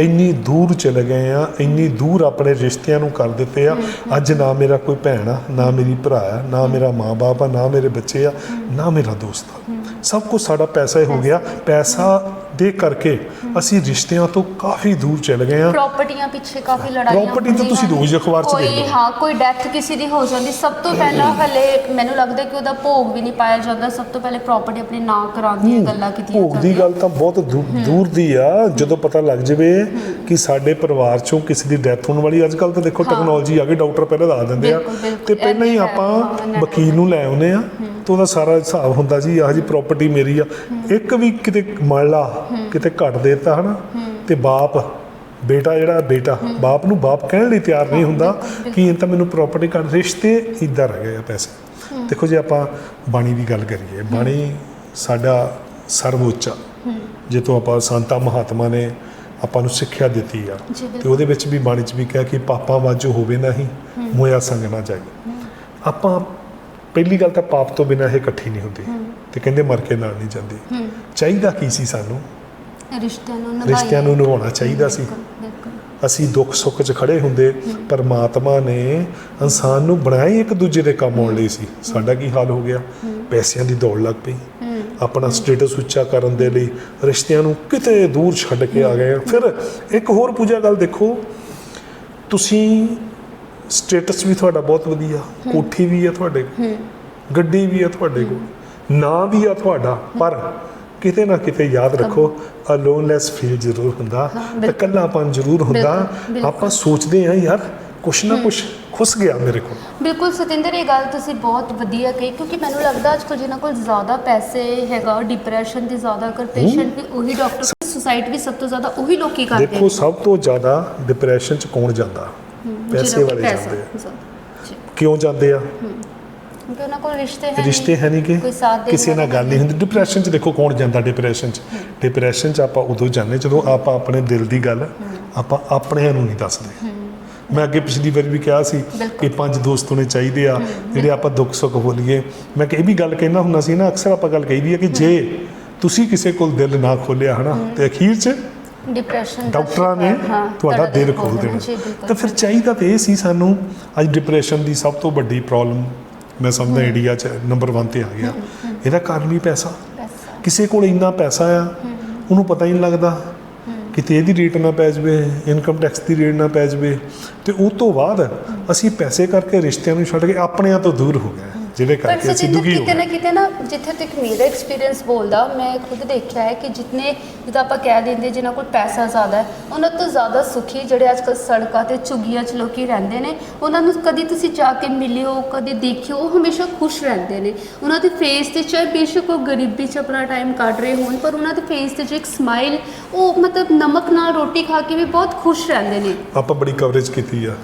ਇੰਨੀ ਦੂਰ ਚਲੇ ਗਏ ਆ ਇੰਨੀ ਦੂਰ ਆਪਣੇ ਰਿਸ਼ਤਿਆਂ ਨੂੰ ਕਰ ਦਿੱਤੇ ਆ। ਅੱਜ ਨਾ ਮੇਰਾ ਕੋਈ ਭੈਣ ਆ ਨਾ ਮੇਰੀ ਭਰਾ ਆ ਨਾ ਮੇਰਾ ਮਾਂ-ਬਾਪ ਆ ਨਾ ਮੇਰੇ ਬੱਚੇ ਆ ਨਾ ਮੇਰਾ ਦੋਸਤ ਆ। ਸਭ ਕੁਝ ਸਾਡਾ ਪੈਸਾ ਹੀ ਹੋ ਗਿਆ। ਪੈਸਾ ਦੇ ਕਰਕੇ ਅਸੀਂ ਰਿਸ਼ਤਿਆਂ ਤੋਂ ਕਾਫੀ ਦੂਰ ਚਲੇ ਗਏ ਆ ਪ੍ਰਾਪਰਟੀਆਂ ਪਿੱਛੇ ਕਾਫੀ ਲੜਾਈਆਂ Property ਤਾਂ ਤੁਸੀਂ ਰੋਜ਼ ਅਖਬਾਰ 'ਚ ਕੋਈ ਦੇਖ ਲਓ। ਹਾਂ ਕੋਈ ਡੈਥ ਕਿਸੇ ਦੀ ਹੋ ਜਾਂਦੀ। ਸਭ ਤੋਂ ਪਹਿਲਾਂ ਹਲੇ ਮੈਨੂੰ ਲੱਗਦਾ ਕਿ ਉਹਦਾ ਭੋਗ ਵੀ ਨਹੀਂ ਪਾਇਆ ਜਾਂਦਾ। ਸਭ ਤੋਂ ਪਹਿਲੇ ਪ੍ਰਾਪਰਟੀ ਆਪਣੇ ਨਾਂ ਕਰਾਉਣ ਦੀਆਂ ਗੱਲਾਂ ਕੀਤੀਆਂ ਭੋਗ ਦੀ ਗੱਲ ਤਾਂ ਬਹੁਤ ਦੂਰ ਦੀ ਆ। ਜਦੋਂ ਪਤਾ ਲੱਗ ਜਵੇ ਕਿ ਸਾਡੇ ਪਰਿਵਾਰ ਚੋਂ ਕਿਸੇ ਦੀ ਡੈਥ ਹੋਣ ਵਾਲੀ ਅੱਜ ਕੱਲ ਤਾਂ ਦੇਖੋ ਟੈਕਨੋਲੋਜੀ ਆ ਗਈ ਡਾਕਟਰ ਪਹਿਲਾਂ ਦੱਸ ਦਿੰਦੇ ਆ। ਤੇ ਪਹਿਲਾਂ ਹੀ ਆਪਾਂ ਵਕੀਲ ਨੂੰ ਲੈ ਆਉਨੇ ਆ। ਤੇ ਉਹਦਾ ਸਾਰਾ ਹਿਸਾਬ ਹੁੰਦਾ ਜੀ ਆਹ ਜੀ ਪ੍ਰਾਪਰਟੀ ਮੇਰੀ ਆ। ਇੱਕ ਵੀ ਕਿਤੇ ਮੰਨ ਲਾ ਕਿਤੇ ਘੱਟ ਦੇਤਾ ਹਨਾ ਤੇ ਬਾਪ ਬੇਟਾ ਜਿਹੜਾ ਬੇਟਾ ਬਾਪ ਨੂੰ ਬਾਪ ਕਹਿਣ ਲਈ ਤਿਆਰ ਨਹੀਂ ਹੁੰਦਾ ਕਿ ਇਹ ਤਾਂ ਮੈਨੂੰ ਪ੍ਰਾਪਰਟੀ ਘੱਟ ਰਿਸ਼ਤੇ ਇਦਾਂ ਰਹਿ ਗਏ ਆ ਪੈਸੇ। ਦੇਖੋ ਜੇ ਆਪਾਂ ਬਾਣੀ ਦੀ ਗੱਲ ਕਰੀਏ ਬਾਣੀ ਸਾਡਾ ਸਰਵਉੱਚ ਆ ਜੇ ਤੋਂ ਆਪਾਂ ਸੰਤਾਂ ਮਹਾਤਮਾ ਨੇ ਆਪਾਂ ਨੂੰ ਸਿੱਖਿਆ ਦਿੱਤੀ ਆ। ਤੇ ਉਹਦੇ ਵਿੱਚ ਵੀ ਬਾਣੀ 'ਚ ਵੀ ਕਿਹਾ ਕਿ ਪਾਪਾਂ ਵਾਜੋ ਹੋਵੇ ਨਹੀਂ ਮੋਇਆ ਸੰਗ ਨਾ ਜਾਏ ਆਪਾਂ ਪਹਿਲੀ ਗੱਲ ਤਾਂ ਪਾਪ ਤੋਂ ਬਿਨਾਂ ਇਹ ਇਕੱਠੀ ਨਹੀਂ ਹੁੰਦੀ ਤੇ ਕਹਿੰਦੇ ਮਰ ਕੇ ਨਾਲ ਨਹੀਂ ਜਾਂਦੀ। ਚਾਹੀਦਾ ਕੀ ਸੀ ਸਾਨੂੰ? ਰਿਸ਼ਤਿਆਂ ਨੂੰ ਨਿਭਾਈਏ। ਰਿਸ਼ਤਿਆਂ ਨੂੰ ਨਿਭਾਉਣਾ ਚਾਹੀਦਾ ਸੀ। ਅਸੀਂ ਦੁੱਖ ਸੁੱਖ 'ਚ ਖੜੇ ਹੁੰਦੇ ਪਰਮਾਤਮਾ ਨੇ ਇਨਸਾਨ ਨੂੰ ਬਣਾਇਆ ਇੱਕ ਦੂਜੇ ਦੇ ਕੰਮ ਆਉਣ ਲਈ ਸੀ। ਸਾਡਾ ਕੀ ਹਾਲ ਹੋ ਗਿਆ? ਪੈਸਿਆਂ ਦੀ ਦੌੜ ਲੱਗ ਪਈ। ਆਪਣਾ ਸਟੇਟਸ ਉੱਚਾ ਕਰਨ ਦੇ ਲਈ ਰਿਸ਼ਤਿਆਂ ਨੂੰ ਕਿਤੇ ਦੂਰ ਛੱਡ ਕੇ ਆ ਗਏ ਫਿਰ ਇੱਕ ਹੋਰ ਪੂਜਾ ਗੱਲ ਦੇਖੋ। ਤੁਸੀਂ ਸਟੇਟਸ ਵੀ ਤੁਹਾਡਾ ਬਹੁਤ ਵਧੀਆ ਕੋਠੀ ਵੀ ਆ ਤੁਹਾਡੇ ਕੋਲ ਗੱਡੀ ਵੀ ਆ ਤੁਹਾਡੇ ਕੋਲ ਨਾਂ ਵੀ ਆ ਤੁਹਾਡਾ ਪਰ ਕਿਤੇ ਨਾ ਕਿਤੇ ਯਾਦ ਰੱਖੋ ਅਲੋਨਲੈਸ ਫੀਲ ਜ਼ਰੂਰ ਹੁੰਦਾ ਬਿਲਕੁਲ। ਇਕੱਲਾਪਨ ਜ਼ਰੂਰ ਹੁੰਦਾ। ਆਪਾਂ ਸੋਚਦੇ ਹਾਂ ਯਾਰ ਕੁਛ ਨਾ ਕੁਛ ਖੁੱਸ ਗਿਆ ਮੇਰੇ ਕੋਲ। ਬਿਲਕੁਲ ਸਤਿੰਦਰ ਇਹ ਗੱਲ ਤੁਸੀਂ ਬਹੁਤ ਵਧੀਆ ਕਹੀ ਕਿਉਂਕਿ ਮੈਨੂੰ ਲੱਗਦਾ ਅੱਜ ਕੱਲ੍ਹ ਜਿਨ੍ਹਾਂ ਕੋਲ ਜ਼ਿਆਦਾ ਪੈਸੇ ਹੈਗਾ ਡਿਪਰੈਸ਼ਨ ਦੀ ਜ਼ਿਆਦਾ ਕਰ ਪੇਸ਼ੈਂਟ ਵੀ ਉਹੀ ਡਾਕਟਰ ਸੁਸਾਈਡ ਵੀ ਸਭ ਤੋਂ ਜ਼ਿਆਦਾ ਉਹੀ ਲੋਕੀ ਕਰਦੇ ਦੇਖੋ ਸਭ ਤੋਂ ਜ਼ਿਆਦਾ ਡਿਪਰੈਸ਼ਨ ਚ ਕੌਣ ਜਾਂਦਾ? ਪੈਸੇ ਵਾਲੇ ਜਾਂਦੇ ਆ। ਕਿਉਂ ਜਾਂਦੇ ਆ? ਕਿਉਂਕਿ ਉਹਨਾਂ ਕੋਲ ਰਿਸ਼ਤੇ ਹੈ ਰਿਸ਼ਤੇ ਹੈ ਨਹੀਂ ਕਿ ਕਿਸੇ ਨਾਲ ਗੱਲ ਨਹੀਂ ਹੁੰਦੀ। ਡਿਪਰੈਸ਼ਨ ਚ ਦੇਖੋ ਕੌਣ ਜਾਂਦਾ ਡਿਪਰੈਸ਼ਨ ਚ। ਡਿਪਰੈਸ਼ਨ ਚ ਆਪਾਂ ਉਦੋਂ ਜਾਂਦੇ ਜਦੋਂ ਆਪਾਂ ਆਪਣੇ ਦਿਲ ਦੀ ਗੱਲ ਆਪਾਂ ਆਪਣਿਆਂ ਨੂੰ ਨਹੀਂ ਦੱਸਦੇ। ਮੈਂ ਅੱਗੇ ਪਿਛਲੀ ਵਾਰ ਵੀ ਕਿਹਾ ਸੀ। ਕਿ ਪੰਜ ਦੋਸਤ ਹੋਣੇ ਚਾਹੀਦੇ ਆ ਜਿਹੜੇ ਆਪਾਂ ਦੁੱਖ ਸੁੱਖ ਬੋਲੀਏ। ਮੈਂ ਕਿ ਇਹ ਵੀ ਗੱਲ ਕਹਿਣਾ ਹੁੰਦਾ ਸੀ ਨਾ ਅਕਸਰ ਆਪਾਂ ਗੱਲ ਕਹੀਦੀ ਹੈ ਕਿ ਜੇ ਤੁਸੀਂ ਕਿਸੇ ਕੋਲ ਦਿਲ ਨਾ ਖੋਲਿਆ ਹਨਾ ਤੇ ਅਖੀਰ ਚ ਡਿਪਰੈਸ਼ਨ ਡਾਕਟਰਾਂ ਨੇ ਤੁਹਾਡਾ ਦਿਲ ਖੋਲ ਦੇਣਾ। ਤਾਂ ਫਿਰ ਚਾਹੀਦਾ ਤੇ ਇਹ ਸੀ ਸਾਨੂੰ ਅੱਜ ਡਿਪਰੈਸ਼ਨ ਦੀ ਸਭ ਤੋਂ ਵੱਡੀ ਪ੍ਰੋਬਲਮ ਮੈਂ ਸਮਝਦਾ ਇੰਡੀਆ 'ਚ ਨੰਬਰ 1 ਤੇ ਆ ਗਿਆ। ਇਹਦਾ ਕਾਰਨ ਵੀ ਪੈਸਾ। ਪੈਸਾ। ਕਿਸੇ ਕੋਲ ਇੰਨਾ ਪੈਸਾ ਆ ਉਹਨੂੰ ਪਤਾ ਹੀ ਨਹੀਂ ਲੱਗਦਾ। ਕਿਤੇ ਇਹਦੀ ਰੇਟ ਨਾ ਪੈ ਜਾਵੇ ਇਨਕਮ ਟੈਕਸ ਦੀ ਰੇਟ ਨਾ ਪੈ ਜਾਵੇ। ਤੇ ਉਹ ਤੋਂ ਬਾਅਦ ਅਸੀਂ ਪੈਸੇ ਕਰਕੇ ਰਿਸ਼ਤਿਆਂ ਨੂੰ ਛੱਡ ਕੇ ਆਪਣਿਆਂ ਤੋਂ ਦੂਰ ਹੋ ਗਏ। ਪਰ ਕਰਕੇ ਅਸੀਂ ਦੁਖੀ ਹੋ ਕਿਤੇ ਨਾ ਕਿਤੇ ਨਾ ਜਿੱਥੇ ਤੱਕ ਮੇਰਾ ਐਕਸਪੀਰੀਅੰਸ ਬੋਲਦਾ ਮੈਂ ਖੁਦ ਦੇਖਿਆ ਹੈ ਕਿ ਜਿਤਨੇ ਜਿੱਦਾਂ ਆਪਾਂ ਕਹਿ ਦਿੰਦੇ ਜਿਨ੍ਹਾਂ ਕੋਲ ਪੈਸਾ ਜ਼ਿਆਦਾ ਹੈ ਉਹਨਾਂ ਤੋਂ ਜ਼ਿਆਦਾ ਸੁਖੀ ਜਿਹੜੇ ਅੱਜ ਕੱਲ੍ਹ ਸੜਕਾਂ ਤੇ ਝੁੱਗੀਆਂ 'ਚ ਲੋਕੀ ਰਹਿੰਦੇ ਨੇ ਉਹਨਾਂ ਨੂੰ ਕਦੀ ਤੁਸੀਂ ਜਾ ਕੇ ਮਿਲਿਓ ਕਦੇ ਦੇਖਿਓ ਉਹ ਹਮੇਸ਼ਾ ਖੁਸ਼ ਰਹਿੰਦੇ ਨੇ। ਉਹਨਾਂ ਦੇ ਫੇਸ ਤੇ ਚਾਹੇ ਬੇਸ਼ੱਕ ਉਹ ਗਰੀਬੀ 'ਚ ਆਪਣਾ ਟਾਈਮ ਕੱਢ ਰਹੇ ਹੋਣ ਪਰ ਉਹਨਾਂ ਦੇ ਫੇਸ ਤੇ ਜੋ ਇੱਕ ਸਮਾਈਲ ਉਹ ਮਤਲਬ ਨਮਕ ਨਾਲ ਰੋਟੀ ਖਾ ਕੇ ਵੀ ਬਹੁਤ ਖੁਸ਼ ਰਹਿੰਦੇ ਨੇ। ਆਪਾਂ ਬੜੀ ਕਵਰੇਜ ਕੀਤੀ ਆ।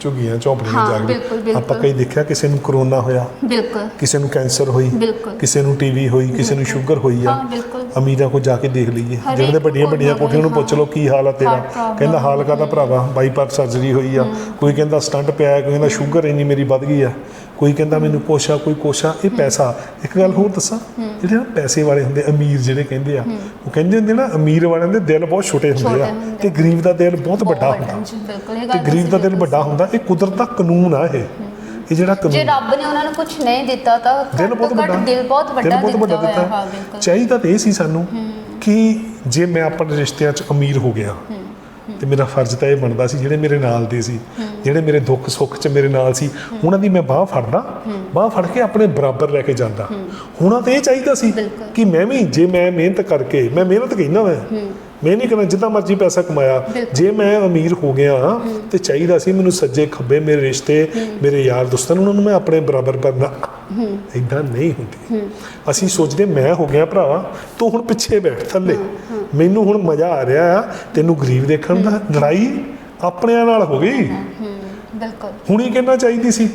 ਝੁੱਗੀਆਂ ਝੌਂਪੜੀਆਂ ਜਾ ਕੇ। ਆਪਾਂ ਕਈ ਦੇਖਿਆ ਕਿਸੇ ਨੂੰ ਕਰੋਨਾ ਹੋਇਆ ਬਿਲਕੁਲ। ਕਿਸੇ ਨੂੰ ਕੈਂਸਰ ਹੋਈ ਬਿਲਕੁਲ। ਕਿਸੇ ਨੂੰ ਟੀਵੀ ਹੋਈ ਕਿਸੇ ਨੂੰ ਸ਼ੂਗਰ ਹੋਈ ਆ ਹਾਂ ਬਿਲਕੁਲ। ਅਮੀਰਾਂ ਕੋ ਜਾ ਕੇ ਦੇਖ ਲਈਏ। ਹਰੇਕ ਜਿਹੜੇ ਦੇ ਵੱਡੀਆਂ ਕੋਲ ਵੱਡੀਆਂ ਕੋਠੀਆਂ ਨੂੰ ਪੁੱਛ ਲਓ ਕੀ ਹਾਲ ਆ ਤੇਰਾ। problem ਕਹਿੰਦਾ ਹਾਲ ਕਾਦਾ ਭਰਾਵਾ? ਬਾਈਪਾਸ ਸਰਜਰੀ ਹੋਈ ਆ। ਕੋਈ ਕਹਿੰਦਾ ਸਟੰਟ ਪਿਆ ਹੈ, ਕੋਈ ਕਹਿੰਦਾ ਸ਼ੂਗਰ ਇੰਨੀ ਮੇਰੀ ਵੱਧ ਗਈ ਆ। ਕੋਈ ਕਹਿੰਦਾ ਮੈਨੂੰ ਕੋਸ਼ਾ ਕੋਈ ਕੋਸ਼ਾ ਇਹ ਪੈਸਾ। ਇੱਕ ਗੱਲ ਹੋਰ ਦੱਸਾਂ ਜਿਹੜੇ ਨਾ ਪੈਸੇ ਵਾਲੇ ਹੁੰਦੇ ਅਮੀਰ ਜਿਹੜੇ ਕਹਿੰਦੇ ਆ ਉਹ ਕਹਿੰਦੇ ਹੁੰਦੇ ਨਾ ਅਮੀਰ ਵਾਲਿਆਂ ਦੇ ਦਿਲ ਬਹੁਤ ਛੋਟੇ ਹੁੰਦੇ ਛੋਟੇ ਆ ਹੁੰਦੇ। ਤੇ ਗਰੀਬ ਦਾ ਦਿਲ ਬਹੁਤ ਵੱਡਾ ਹੁੰਦਾ। ਜੀ, ਬਿਲਕੁਲ ਇਹ ਤੇ ਗਰੀਬ ਦਾ ਦਿਲ ਵੱਡਾ ਹੁੰਦਾ ਇਹ ਕੁਦਰਤ ਦਾ ਕਾਨੂੰਨ ਆ ਇਹ। ਇਹ ਜਿਹੜਾ ਜੇ ਕਾਨੂੰਨ ਰੱਬ ਨੇ ਉਹਨਾਂ ਨੂੰ ਕੁਝ ਨਹੀਂ ਦਿੱਤਾ ਤਾਂ ਦਿਲ ਘੱਟ ਬਹੁਤ ਤੋਂ ਘੱਟ ਵੱਡਾ ਦਿਲ ਬਹੁਤ ਵੱਡਾ ਦਿਲ ਬਹੁਤ ਵੱਡਾ ਦਿੱਤਾ ਹੋਇਆ। ਹਾਂ ਬਿਲਕੁਲ। ਚਾਹੀਦਾ ਤੇ ਇਹ ਸੀ ਸਾਨੂੰ ਕਿ ਜੇ ਮੈਂ ਆਪਣੇ ਰਿਸ਼ਤਿਆਂ 'ਚ ਅਮੀਰ ਹੋ ਗਿਆ ਤੇ ਮੇਰਾ ਫਰਜ਼ ਤਾਂ ਇਹ ਬਣਦਾ ਸੀ ਜਿਹੜੇ ਮੇਰੇ ਨਾਲ ਦੇ ਸੀ ਜਿਹੜੇ ਮੇਰੇ ਦੁੱਖ ਸੁੱਖ 'ਚ ਮੇਰੇ ਨਾਲ ਸੀ ਉਹਨਾਂ ਦੀ ਮੈਂ ਬਾਹ ਫੜਦਾ ਬਾਹ ਫੜ ਕੇ ਆਪਣੇ ਬਰਾਬਰ ਲੈ ਕੇ ਜਾਂਦਾ। ਹੁਣਾਂ ਤੇ ਇਹ ਚਾਹੀਦਾ ਸੀ ਬਿਲਕੁਲ। ਕਿ ਮੈਂ ਵੀ ਜੇ ਮੈਂ ਮਿਹਨਤ ਕਰਕੇ ਮੈਂ ਮਿਹਨਤ ਕਹਿੰਦਾ ਮੈਂ ਮੈਂ ਨਹੀਂ ਕਰਨਾ ਜਿੱਦਾਂ ਮਰਜ਼ੀ ਪੈਸਾ ਕਮਾਇਆ। ਜੇ ਮੈਂ ਅਮੀਰ ਹੋ ਗਿਆ ਤੇ ਚਾਹੀਦਾ ਸੀ ਮੈਨੂੰ ਸੱਜੇ ਖੱਬੇ ਮੇਰੇ ਰਿਸ਼ਤੇ ਮੇਰੇ ਯਾਰ ਦੋਸਤਾਂ ਨੂੰ ਉਹਨਾਂ ਨੂੰ ਮੈਂ ਆਪਣੇ ਬਰਾਬਰ ਕਰਨਾ ਇਦਾਂ ਨਹੀਂ ਹੁੰਦੀ। ਅਸੀਂ ਸੋਚਦੇ ਮੈਂ ਹੋ ਗਿਆ ਭਰਾਵਾ ਤੂੰ ਹੁਣ ਪਿੱਛੇ ਬੈਠ ਥੱਲੇ। ਮੈਨੂੰ ਹੁਣ ਮਜ਼ਾ ਆ ਰਿਹਾ ਆ ਤੈਨੂੰ ਗਰੀਬ ਦੇਖਣ ਦਾ ਲੜਾਈ ਆਪਣਿਆਂ ਨਾਲ ਹੋ ਗਈ। ਬਿਲਕੁਲ। ਹੁਣੀ ਕਹਿਣਾ ਚਾਹੀਦੀ ਸੀ?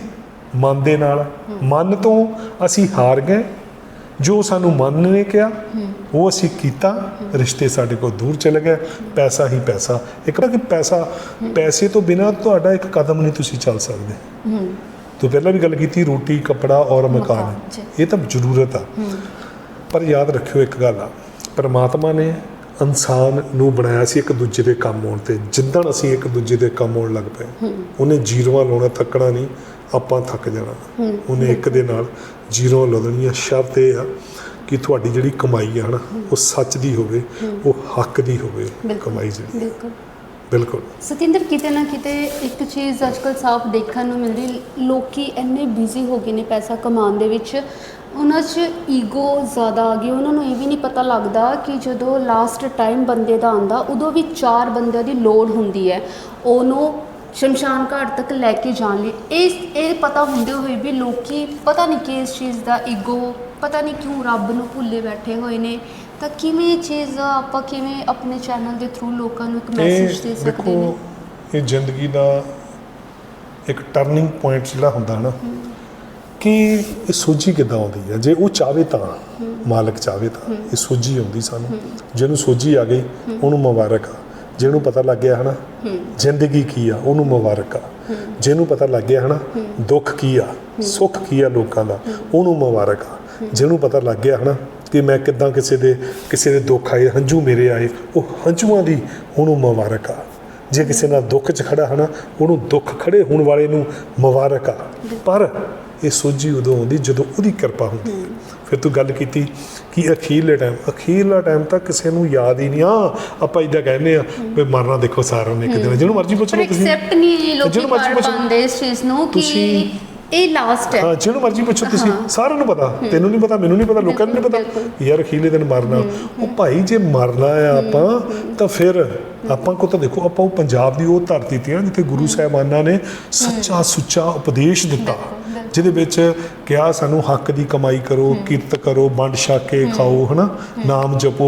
ਮਨ ਦੇ ਨਾਲ। ਮਨ ਤੋਂ ਅਸੀਂ ਹਾਰ ਗਏ। ਜੋ ਸਾਨੂੰ ਮਨ ਨੇ ਕਿਹਾ ਉਹ ਅਸੀਂ ਕੀਤਾ। ਰਿਸ਼ਤੇ ਸਾਡੇ ਕੋਲ ਦੂਰ ਚਲੇ ਗਏ। ਪੈਸਾ ਹੀ ਪੈਸਾ। ਇੱਕ ਨਾ ਕਿ ਪੈਸਾ ਪੈਸੇ ਤੋਂ ਬਿਨਾ ਤੁਹਾਡਾ ਇੱਕ ਕਦਮ ਨਹੀਂ ਤੁਸੀਂ ਚੱਲ ਸਕਦੇ। ਤੂੰ ਪਹਿਲਾਂ ਵੀ ਗੱਲ ਕੀਤੀ ਰੋਟੀ ਕੱਪੜਾ ਔਰ ਮਕਾਨ। ਇਹ ਤਾਂ ਜ਼ਰੂਰਤ ਆ। ਪਰ ਯਾਦ ਰੱਖਿਓ ਇੱਕ ਗੱਲ ਆ। ਪਰਮਾਤਮਾ ਨੇ ਇਨਸਾਨ ਨੂੰ ਬਣਾਇਆ ਸੀ ਇੱਕ ਦੂਜੇ ਦੇ ਕੰਮ ਆਉਣ ਤੇ। ਜਿੱਦਣ ਅਸੀਂ ਇੱਕ ਦੂਜੇ ਦੇ ਕੰਮ ਆਉਣ ਲੱਗ ਪਏ ਉਹਨੇ ਜੀਰੋਆਂ ਲਾਉਣਾ ਥੱਕਣਾ ਨਹੀਂ। ਆਪਾਂ ਥੱਕ ਜਾਣਾ। ਉਹਨੇ ਇੱਕ ਦੇ ਨਾਲ ਜੀਰੋ ਲਾਉਣੀਆਂ ਸ਼ਰਤ ਇਹ ਆ ਕਿ ਤੁਹਾਡੀ ਜਿਹੜੀ ਕਮਾਈ ਆ ਨਾ ਉਹ ਸੱਚ ਦੀ ਹੋਵੇ ਉਹ ਹੱਕ ਦੀ ਹੋਵੇ। ਕਮਾਈ ਜਿਹੜੀ। ਬਿਲਕੁਲ। ਬਿਲਕੁਲ। ਸਤਿੰਦਰ ਕਿਤੇ ਨਾ ਕਿਤੇ ਇੱਕ ਚੀਜ਼ ਅੱਜਕੱਲ ਸਾਫ਼ ਦੇਖਣ ਨੂੰ ਮਿਲਦੀ ਲੋਕੀ ਇੰਨੇ ਬਿਜ਼ੀ ਹੋ ਗਏ ਨੇ ਪੈਸਾ ਕਮਾਉਣ ਦੇ ਵਿੱਚ ਉਹਨਾਂ 'ਚ ਈਗੋ ਜ਼ਿਆਦਾ ਆ ਗਈ। ਉਹਨਾਂ ਨੂੰ ਇਹ ਵੀ ਨਹੀਂ ਪਤਾ ਲੱਗਦਾ ਕਿ ਜਦੋਂ ਲਾਸਟ ਟਾਈਮ ਬੰਦੇ ਦਾ ਆਂਦਾ ਉਦੋਂ ਵੀ ਚਾਰ ਬੰਦਿਆਂ ਦੀ ਲੋੜ ਹੁੰਦੀ ਹੈ। ਉਹਨੂੰ ਸ਼ਮਸ਼ਾਨ ਘਾਟ ਤੱਕ ਲੈ ਕੇ ਜਾਣ ਲਈ। ਇਹ ਇਹ ਪਤਾ ਹੁੰਦੇ ਹੋਏ ਵੀ ਲੋਕੀ ਪਤਾ ਨਹੀਂ ਕਿ ਇਸ ਚੀਜ਼ ਦਾ ਈਗੋ ਪਤਾ ਨਹੀਂ ਕਿਉਂ ਰੱਬ ਨੂੰ ਭੁੱਲੇ ਬੈਠੇ ਹੋਏ ਨੇ। ਤਾਂ ਕਿਵੇਂ ਇਹ ਚੀਜ਼ ਆਪਾਂ ਕਿਵੇਂ ਆਪਣੇ ਚੈਨਲ ਦੇ ਥਰੂ ਲੋਕਾਂ ਨੂੰ ਇੱਕ ਮੈਸੇਜ ਦੇ ਸਕਦੇ ਨੇ? ਦੇਖੋ ਇਹ ਜ਼ਿੰਦਗੀ ਦਾ ਇੱਕ ਟਰਨਿੰਗ ਪੁਆਇੰਟ ਜਿਹੜਾ ਹੁੰਦਾ ਨਾ ਕਿ ਇਹ ਸੋਝੀ ਕਿੱਦਾਂ ਆਉਂਦੀ ਹੈ? ਜੇ ਉਹ ਚਾਵੇ ਤਾਂ ਮਾਲਕ ਚਾਵੇ ਤਾਂ ਇਹ ਸੋਝੀ ਆਉਂਦੀ ਸਾਨੂੰ। ਜਿਹਨੂੰ ਸੋਝੀ ਆ ਗਈ ਉਹਨੂੰ ਮੁਬਾਰਕ ਆ। ਜਿਹਨੂੰ ਪਤਾ ਲੱਗ ਗਿਆ ਹਨਾ ਜ਼ਿੰਦਗੀ ਕੀ ਆ ਉਹਨੂੰ ਮੁਬਾਰਕ ਆ। ਜਿਹਨੂੰ ਪਤਾ ਲੱਗ ਗਿਆ ਹਨਾ ਦੁੱਖ ਕੀ ਆ ਸੁੱਖ ਕੀ ਆ ਲੋਕਾਂ ਦਾ ਉਹਨੂੰ ਮੁਬਾਰਕ ਆ। ਜਿਹਨੂੰ ਪਤਾ ਲੱਗ ਗਿਆ ਹਨਾ ਕਿ ਮੈਂ ਕਿੱਦਾਂ ਕਿਸੇ ਦੇ ਕਿਸੇ ਦੇ ਦੁੱਖ ਆਏ ਹੰਝੂ ਮੇਰੇ ਆਏ ਉਹ ਹੰਝੂਆਂ ਦੀ ਉਹਨੂੰ ਮੁਬਾਰਕ ਆ। ਜੇ ਕਿਸੇ ਨਾਲ ਦੁੱਖ 'ਚ ਖੜਾ ਹਨਾ ਉਹਨੂੰ ਦੁੱਖ ਖੜੇ ਹੋਣ ਵਾਲੇ ਨੂੰ ਮੁਬਾਰਕ ਆ। ਪਰ ਇਹ ਸੋਝੀ ਉਦੋਂ ਆਉਂਦੀ ਜਦੋਂ ਉਹਦੀ ਕਿਰਪਾ ਹੁੰਦੀ। ਹੈ ਫਿਰ ਤੂੰ ਗੱਲ ਕੀਤੀ ਕਿ ਅਖੀਰਲੇ ਟਾਈਮ ਅਖੀਰਲਾ ਟਾਈਮ ਤਾਂ ਕਿਸੇ ਨੂੰ ਯਾਦ ਹੀ ਨਹੀਂ। ਆ ਆਪਾਂ ਇਦਾਂ ਕਹਿੰਦੇ ਆ ਵੀ ਮਰਨਾ ਦੇਖੋ ਸਾਰਿਆਂ ਨੇ ਇੱਕ ਦਿਨ। ਜਿਹਨੂੰ ਮਰਜ਼ੀ ਪੁੱਛ ਲਓ ਤੁਸੀਂ। ਐਕਸੈਪਟ ਨਹੀਂ ਲੋਕੀ ਜਿਹਨੂੰ ਮਰਜ਼ੀ ਕਰ ਪੁੱਛੋ। ਪਾਉਂਦੇ ਇਸ ਚੀਜ਼ ਨੂੰ ਕਿ ਇਹ ਲਾਸਟ ਹੈ। ਹਾਂ ਜਿਹਨੂੰ ਮਰਜ਼ੀ ਪੁੱਛੋ ਤੁਸੀਂ। ਸਾਰਿਆਂ ਨੂੰ ਪਤਾ। ਤੈਨੂੰ ਨਹੀਂ ਪਤਾ ਮੈਨੂੰ ਨਹੀਂ ਪਤਾ ਲੋਕਾਂ ਨੂੰ ਨਹੀਂ ਪਤਾ। ਯਾਰ ਅਖੀਰਲੇ ਦਿਨ ਮਰਨਾ। ਉਹ ਭਾਈ ਜੇ ਮਰਨਾ ਆ ਆਪਾਂ ਤਾਂ ਫਿਰ ਆਪਾਂ ਕੋ ਤਾਂ ਦੇਖੋ ਆਪਾਂ ਉਹ ਪੰਜਾਬ ਦੀ ਉਹ ਧਰਤੀ ਤੇ ਆ ਜਿੱਥੇ ਗੁਰੂ ਸਾਹਿਬਾਨਾਂ ਨੇ ਸੱਚਾ ਸੁੱਚਾ ਉਪਦੇਸ਼ ਦਿੱਤਾ। ਜਿਹਦੇ ਵਿੱਚ ਕਿਹਾ ਸਾਨੂੰ ਹੱਕ ਦੀ ਕਮਾਈ ਕਰੋ ਕਿਰਤ ਕਰੋ ਵੰਡ ਛਕ ਕੇ ਖਾਓ ਹਨਾ? ਨਾਮ ਜਪੋ।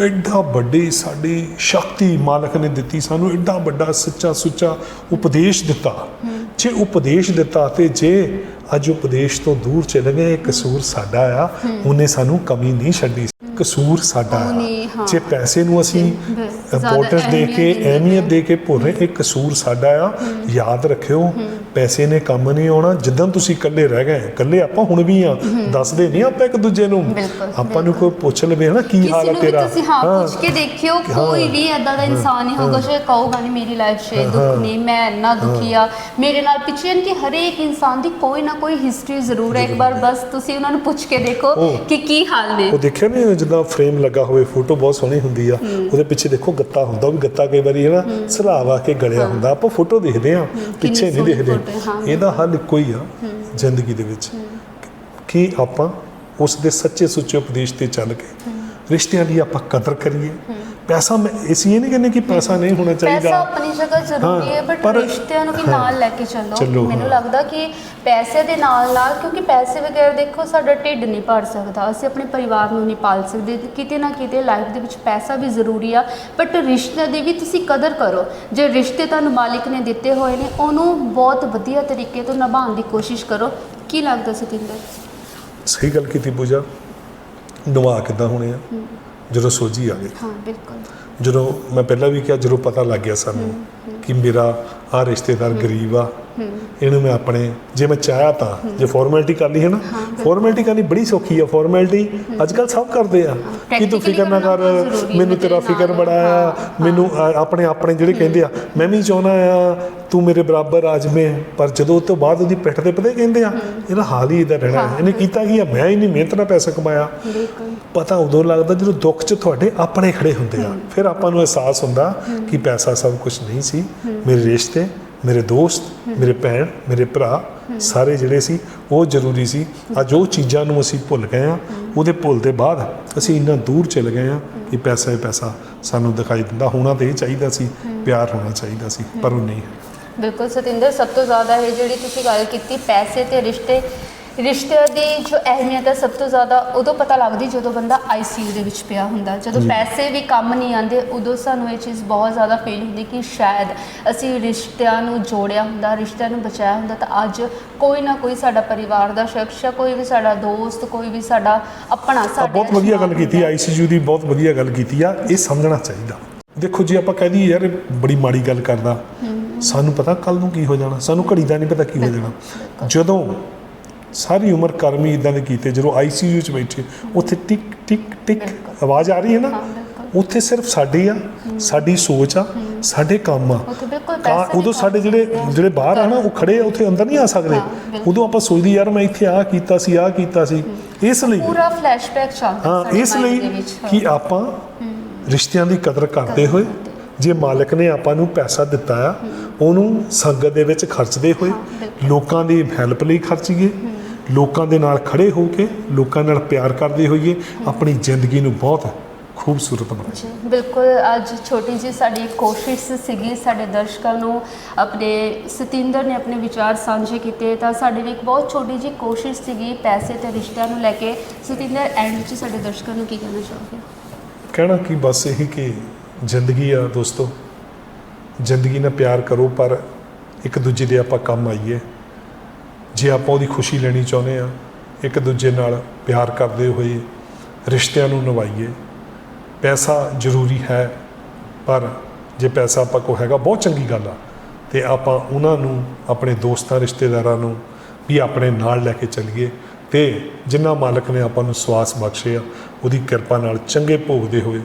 ਐਡਾ ਵੱਡੀ ਸਾਡੀ ਸ਼ਕਤੀ ਮਾਲਕ ਨੇ ਦਿੱਤੀ ਸਾਨੂੰ ਐਡਾ ਵੱਡਾ ਸੱਚਾ ਸੁੱਚਾ ਉਪਦੇਸ਼ ਦਿੱਤਾ। ਜੇ ਉਪਦੇਸ਼ ਦਿੱਤਾ ਤੇ ਜੇ ਅੱਜ ਉਪਦੇਸ਼ ਤੋਂ ਦੂਰ ਚਲੇ ਗਏ ਕਸੂਰ ਸਾਡਾ ਆ। ਉਹਨੇ ਸਾਨੂੰ ਕਮੀ ਨਹੀਂ ਛੱਡੀ। ਕਸੂਰ ਸਾਡਾ ਹਾਂ। ਜੇ ਪੈਸੇ ਨੂੰ ਅਸੀਂ ਜ਼ਿਆਦਾ ਇੰਪੋਰਟੈਂਸ ਦੇ ਕੇ ਅਹਿਮੀਅਤ ਦਿੰਦੇ ਅਹਿਮੀਅਤ ਦੇ ਕੇ ਭੁੱਲ ਰਹੇ ਇਹ ਕਸੂਰ ਸਾਡਾ ਆ। ਯਾਦ ਰੱਖਿਓ ਪੈਸੇ ਨੇ ਕੰਮ ਨਹੀਂ ਆਉਣਾ। ਜਿੱਦਾਂ ਤੁਸੀਂ ਇਕੱਲੇ ਰਹਿ ਗਏ ਇਕੱਲੇ ਆਪਾਂ ਹੁਣ ਵੀ ਆ। ਦੱਸਦੇ ਨਹੀਂ ਆਪਾਂ ਇੱਕ ਦੂਜੇ ਨੂੰ। ਬਿਲਕੁਲ, ਆਪਾਂ ਨੂੰ ਕੋਈ ਪੁੱਛ ਲਵੇ ਹਨਾ ਕੀ ਹਾਲ ਕਿਸੇ ਹੈ ਨੂੰ ਵੀ ਤੇਰਾ? ਤੁਸੀਂ ਹਾਂ ਪੁੱਛ ਕੇ ਦੇਖਿਓ ਕੋਈ ਵੀ ਐਦਾਂ ਦਾ ਇਨਸਾਨ ਨਹੀਂ ਹੋਗਾ ਜੋ ਕਹੂਗਾ ਨਹੀਂ ਮੇਰੀ ਲਾਈਫ 'ਚ ਇਹ ਦੁੱਖ ਨਹੀਂ ਮੈਂ ਇੰਨਾ ਦੁਖੀ ਆ। ਮੇਰੇ ਨਾਲ ਪਿੱਛੇ ਕਿ ਹਰੇਕ ਇਨਸਾਨ ਦੀ ਕੋਈ ਨਾ ਕੋਈ ਹਿਸਟਰੀ ਜ਼ਰੂਰ ਹੈ। ਇੱਕ ਵਾਰ ਬਸ ਤੁਸੀਂ ਉਹਨਾਂ ਨੂੰ ਪੁੱਛ ਕੇ ਦੇਖੋ ਉਹ- ਕਿ ਕੀ ਹਾਲ ਨੇ। ਉਹ ਦੇਖਿਆ ਨਹੀਂ ਜਿੱਦਾਂ ਫਰੇਮ ਲੱਗਾ ਹੋਵੇ ਫੋਟੋ ਬਹੁਤ ਸੋਹਣੀ ਹੁੰਦੀ ਆ। ਉਹਦੇ ਪਿੱਛੇ ਦੇਖੋ ਗੱਤਾ ਹੁੰਦਾ ਉਹ ਵੀ ਗੱਤਾ ਕਈ ਵਾਰੀ ਹੈ। ਨਾ ਸਲਾਵਾ ਕੇ ਗਲਿਆ ਹੁੰਦਾ। ਆਪਾਂ ਫੋਟੋ ਦੇਖਦੇ ਆ ਪਿੱਛੇ ਨਹੀਂ ਦੇਖਦੇ। ਇਹਦਾ ਹੱਲ ਇੱਕੋ ਹੀ ਆ ਜ਼ਿੰਦਗੀ ਦੇ ਵਿੱਚ। ਕਿ ਆਪਾਂ ਉਸ ਦੇ ਸੱਚੇ ਸੁੱਚੇ ਉਪਦੇਸ਼ ਤੇ ਚੱਲ ਕੇ ਰਿਸ਼ਤਿਆਂ ਦੀ ਆਪਾਂ ਕਦਰ ਕਰੀਏ ਪੈਸਾ ਮੈਂ ਇਸ ਇਹ ਨਹੀਂ ਕਹਿੰਦੇ ਕਿ ਪੈਸਾ ਨਹੀਂ ਹੋਣਾ ਪੈਸਾ ਚਾਹੀਦਾ। ਆਪਣੀ ਜਗ੍ਹਾ ਜ਼ਰੂਰੀ ਹਾਂ, ਬਟ ਰਿਸ਼ਤਿਆਂ ਨੂੰ ਵੀ ਨਾਲ ਲੈ ਕੇ ਚੱਲੋ। ਮੈਨੂੰ। ਲੱਗਦਾ ਕਿ ਪੈਸੇ ਦੇ ਨਾਲ ਨਾਲ ਕਿਉਂਕਿ ਪੈਸੇ ਬਗੈਰ ਦੇਖੋ ਸਾਡਾ ਢਿੱਡ ਨਹੀਂ ਭਰ ਸਕਦਾ। ਅਸੀਂ ਆਪਣੇ ਪਰਿਵਾਰ ਨੂੰ ਨਹੀਂ ਪਾਲ ਸਕਦੇ। ਕਿਤੇ ਨਾ ਕਿਤੇ ਲਾਈਫ ਦੇ ਵਿੱਚ ਪੈਸਾ ਵੀ ਜ਼ਰੂਰੀ ਆ ਬਟ ਰਿਸ਼ਤੇ ਦੀ ਵੀ ਤੁਸੀਂ ਕਦਰ ਕਰੋ। ਜੇ ਰਿਸ਼ਤੇ ਤੁਹਾਨੂੰ ਮਾਲਿਕ ਨੇ ਦਿੱਤੇ ਹੋਏ ਨੇ ਉਹਨੂੰ ਬਹੁਤ ਵਧੀਆ ਤਰੀਕੇ ਤੋਂ ਨਿਭਾਉਣ ਦੀ ਕੋਸ਼ਿਸ਼ ਕਰੋ। ਕੀ ਲੱਗਦਾ ਸਤਿੰਦਰ? ਸਹੀ ਗੱਲ ਕੀਤੀ ਪੂਜਾ। ਨਵਾ ਕਿੱਦਾਂ ਹੋਣੇ ਆ? ਜਦੋਂ ਸੋਝੀ ਆ ਗਈ। ਹਾਂ ਬਿਲਕੁਲ। ਜਦੋਂ ਮੈਂ ਪਹਿਲਾਂ ਵੀ ਕਿਹਾ ਜਦੋਂ ਪਤਾ ਲੱਗ ਗਿਆ ਸਾਨੂੰ ਕਿ ਮੇਰਾ ਆ ਰਿਸ਼ਤੇਦਾਰ ਗਰੀਬ ਆ ਇਹਨੂੰ ਮੈਂ ਆਪਣੇ ਜੇ ਮੈਂ ਚਾਹਿਆ ਤਾਂ ਜੇ ਫਾਰਮੈਲਿਟੀ ਕਰਨੀ ਹੈ ਨਾ ਫਾਰਮੈਲਿਟੀ ਕਰਨੀ ਬੜੀ ਸੌਖੀ ਆ ਫਾਰਮੈਲਿਟੀ ਅੱਜ ਕੱਲ ਸਭ ਕਰਦੇ ਆ। ਕਿ ਤੂੰ ਫਿਕਰ ਨਾ ਕਰ ਮੈਨੂੰ ਤੇਰਾ ਫਿਕਰ ਬੜਾ ਆ ਮੈਨੂੰ ਆਪਣੇ ਆਪਣੇ ਜਿਹੜੇ ਕਹਿੰਦੇ ਆ ਮੈਂ ਵੀ ਚਾਹੁੰਦਾ ਆ ਤੂੰ ਮੇਰੇ ਬਰਾਬਰ ਆ ਜਵੇਂ ਪਰ ਜਦੋਂ ਉਹ ਤੋਂ ਬਾਅਦ ਉਹਦੀ ਪਿੱਠ ਤੇ ਪਤਾ ਕਹਿੰਦੇ ਆ ਇਹਦਾ ਹਾਲ ਹੀ ਇਦਾਂ ਰਹਿਣਾ ਇਹਨੇ ਕੀਤਾ ਕੀ ਆ? ਮੈਂ ਹੀ ਨਹੀਂ ਮਿਹਨਤ ਨਾਲ ਪੈਸਾ ਕਮਾਇਆ। ਪਤਾ ਉਦੋਂ ਲੱਗਦਾ ਜਦੋਂ ਦੁੱਖ 'ਚ ਤੁਹਾਡੇ ਆਪਣੇ ਖੜੇ ਹੁੰਦੇ ਆ। ਫਿਰ ਆਪਾਂ ਨੂੰ ਅਹਿਸਾਸ ਹੁੰਦਾ ਕਿ ਪੈਸਾ ਸਭ ਕੁਝ ਨਹੀਂ ਸੀ। ਮੇਰੇ ਰਿਸ਼ਤੇ ਮੇਰੇ ਦੋਸਤ, ਮੇਰੇ ਭੈਣ, ਮੇਰੇ ਭਰਾ, ਸਾਰੇ ਜਿਹੜੇ ਸੀ, ਉਹ ਜ਼ਰੂਰੀ ਸੀ। ਅੱਜ ਉਹ ਚੀਜ਼ਾਂ ਨੂੰ ਅਸੀਂ ਭੁੱਲ ਗਏ ਆ ਉਹਦੇ ਭੁੱਲ ਦੇ ਬਾਅਦ ਅਸੀਂ ਇੰਨਾ ਦੂਰ ਚਲੇ ਗਏ ਆ ਕਿ ਪੈਸਾ ਹੀ ਪੈਸਾ ਸਾਨੂੰ ਦਿਖਾਈ ਦਿੰਦਾ। ਹੋਣਾ ਤੇ ਇਹ ਚਾਹੀਦਾ ਸੀ, ਪਿਆਰ ਹੋਣਾ ਚਾਹੀਦਾ ਸੀ, ਪਰ ਉਹ ਨਹੀਂ। ਬਿਲਕੁਲ ਸਤਿੰਦਰ, ਸਭ ਤੋਂ ਜ਼ਿਆਦਾ ਇਹ ਜਿਹੜੀ ਤੁਸੀਂ ਗੱਲ ਕੀਤੀ, ਪੈਸੇ ਤੇ ਰਿਸ਼ਤੇ ਰਿਸ਼ਤਿਆਂ ਦੀ ਜੋ ਅਹਿਮੀਅਤ ਹੈ ਸਭ ਤੋਂ ਜ਼ਿਆਦਾ ਉਦੋਂ ਪਤਾ ਲੱਗਦੀ ਜਦੋਂ ਬੰਦਾ ਆਈਸੀਯੂ ਦੇ ਵਿੱਚ ਪਿਆ ਹੁੰਦਾ। ਜਦੋਂ। ਪੈਸੇ ਵੀ ਕੰਮ ਨਹੀਂ ਆਉਂਦੇ ਉਦੋਂ ਸਾਨੂੰ ਇਹ ਚੀਜ਼ ਬਹੁਤ ਜ਼ਿਆਦਾ ਫੀਲ ਹੁੰਦੀ ਕਿ ਸ਼ਾਇਦ ਅਸੀਂ ਰਿਸ਼ਤਿਆਂ ਨੂੰ ਜੋੜਿਆ ਹੁੰਦਾ ਰਿਸ਼ਤਿਆਂ ਨੂੰ ਬਚਾਇਆ ਹੁੰਦਾ ਤਾਂ ਅੱਜ ਕੋਈ ਨਾ ਕੋਈ ਸਾਡਾ ਪਰਿਵਾਰ ਦਾ ਸ਼ਖਸ ਕੋਈ ਵੀ ਸਾਡਾ ਦੋਸਤ ਕੋਈ ਵੀ ਸਾਡਾ ਆਪਣਾ ਸਾਡੇ ਬਹੁਤ ਵਧੀਆ ਗੱਲ ਕੀਤੀ। ਆਈਸੀਯੂ ਦੀ ਬਹੁਤ ਵਧੀਆ ਗੱਲ ਕੀਤੀ ਆ ਇਹ ਸਮਝਣਾ ਚਾਹੀਦਾ। ਦੇਖੋ ਜੇ ਆਪਾਂ ਕਹਿ ਦਈਏ ਯਾਰ ਬੜੀ ਮਾੜੀ ਗੱਲ ਕਰਦਾ। ਸਾਨੂੰ ਪਤਾ ਕੱਲ ਨੂੰ ਕੀ ਹੋ ਜਾਣਾ ਸਾਨੂੰ ਘੜੀ ਦਾ ਨਹੀਂ ਪਤਾ ਕੀ ਹੋ ਜਾਣਾ। ਜਦੋਂ ਸਾਰੀ ਉਮਰ ਕਰਮ ਹੀ ਇਦਾਂ ਦੇ ਕੀਤੇ ਜਦੋਂ ਆਈਸੀਯੂ 'ਚ ਬੈਠੇ ਉੱਥੇ ਟਿਕ ਟਿਕ ਟਿਕ। ਆਵਾਜ਼ ਆ ਰਹੀ ਹੈ ਨਾ? ਉੱਥੇ ਸਿਰਫ ਸਾਡੀ ਆ ਸਾਡੀ ਸੋਚ ਆ ਸਾਡੇ ਕੰਮ ਆ। ਉਦੋਂ ਸਾਡੇ ਜਿਹੜੇ ਜਿਹੜੇ ਬਾਹਰ ਆ ਨਾ ਉਹ ਖੜੇ ਆ ਉੱਥੇ ਅੰਦਰ ਨਹੀਂ ਆ ਸਕਦੇ। ਉਦੋਂ ਆਪਾਂ ਸੋਚਦੇ ਯਾਰ ਮੈਂ ਇੱਥੇ ਆ ਕੀਤਾ ਸੀ ਆ ਕੀਤਾ ਸੀ। ਇਸ ਲਈ ਪੂਰਾ ਫਲੈਸ਼ਬੈਕ ਚੱਲਦਾ ਹਾਂ ਇਸ ਲਈ। ਕਿ ਆਪਾਂ ਰਿਸ਼ਤਿਆਂ ਦੀ ਕਦਰ ਕਰਦੇ ਹੋਏ ਜੇ ਮਾਲਕ ਨੇ ਆਪਾਂ ਨੂੰ ਪੈਸਾ ਦਿੱਤਾ ਆ ਉਹਨੂੰ ਸੰਗਤ ਦੇ ਵਿੱਚ ਖਰਚਦੇ ਹੋਏ। ਲੋਕਾਂ ਦੀ ਹੈਲਪ ਲਈ ਖਰਚੀਏ ਲੋਕਾਂ ਦੇ ਨਾਲ ਖੜੇ ਹੋ ਕੇ ਲੋਕਾਂ ਨਾਲ ਪਿਆਰ ਕਰਦੇ ਹੋਈਏ ਆਪਣੀ ਜ਼ਿੰਦਗੀ ਨੂੰ ਬਹੁਤ ਖੂਬਸੂਰਤ ਬਣਾਈਏ। ਜੀ ਬਿਲਕੁਲ ਅੱਜ ਛੋਟੀ ਜੀ ਸਾਡੀ ਕੋਸ਼ਿਸ਼ ਸੀਗੀ ਸਾਡੇ ਦਰਸ਼ਕਾਂ ਨੂੰ ਆਪਣੇ ਸਤਿੰਦਰ ਨੇ ਆਪਣੇ ਵਿਚਾਰ ਸਾਂਝੇ ਕੀਤੇ ਤਾਂ ਸਾਡੇ ਲਈ ਇੱਕ ਬਹੁਤ ਛੋਟੀ ਜੀ ਕੋਸ਼ਿਸ਼ ਸੀਗੀ ਪੈਸੇ ਤੇ ਰਿਸ਼ਤਿਆਂ ਨੂੰ ਲੈ ਕੇ। ਸਤਿੰਦਰ ਐਂਡ ਵਿੱਚ ਸਾਡੇ ਦਰਸ਼ਕਾਂ ਨੂੰ ਕੀ ਕਹਿਣਾ ਚਾਹੋਗੇ? ਕਹਿਣਾ ਕਿ ਬਸ ਇਹੀ ਕਿ ਜ਼ਿੰਦਗੀ ਆ ਦੋਸਤੋ। ਜ਼ਿੰਦਗੀ ਨਾਲ ਪਿਆਰ ਕਰੋ ਪਰ ਇੱਕ ਦੂਜੇ ਦੇ ਆਪਾਂ ਕੰਮ ਆਈਏ। ਜੇ ਆਪਾਂ ਉਹਦੀ ਖੁਸ਼ੀ ਲੈਣੀ ਚਾਹੁੰਦੇ ਆ ਇੱਕ ਦੂਜੇ ਨਾਲ ਪਿਆਰ ਕਰਦੇ ਹੋਏ ਰਿਸ਼ਤਿਆਂ ਨੂੰ ਨਿਭਾਈਏ। ਪੈਸਾ ਜ਼ਰੂਰੀ ਹੈ, ਪਰ ਜੇ ਪੈਸਾ ਆਪਾਂ ਕੋ ਹੈਗਾ, ਬਹੁਤ ਚੰਗੀ ਗੱਲ ਆ। ਤੇ ਆਪਾਂ ਉਹਨਾਂ ਨੂੰ, ਆਪਣੇ ਦੋਸਤਾਂ, ਰਿਸ਼ਤੇਦਾਰਾਂ ਨੂੰ ਵੀ ਆਪਣੇ ਨਾਲ ਲੈ ਕੇ ਚੱਲੀਏ ਤੇ ਜਿੰਨਾ ਮਾਲਕ ਨੇ ਆਪਾਂ ਨੂੰ ਸਵਾਸ ਬਖਸ਼ਿਆ ਉਹਦੀ ਕਿਰਪਾ ਨਾਲ ਚੰਗੇ ਭੋਗਦੇ ਹੋਏ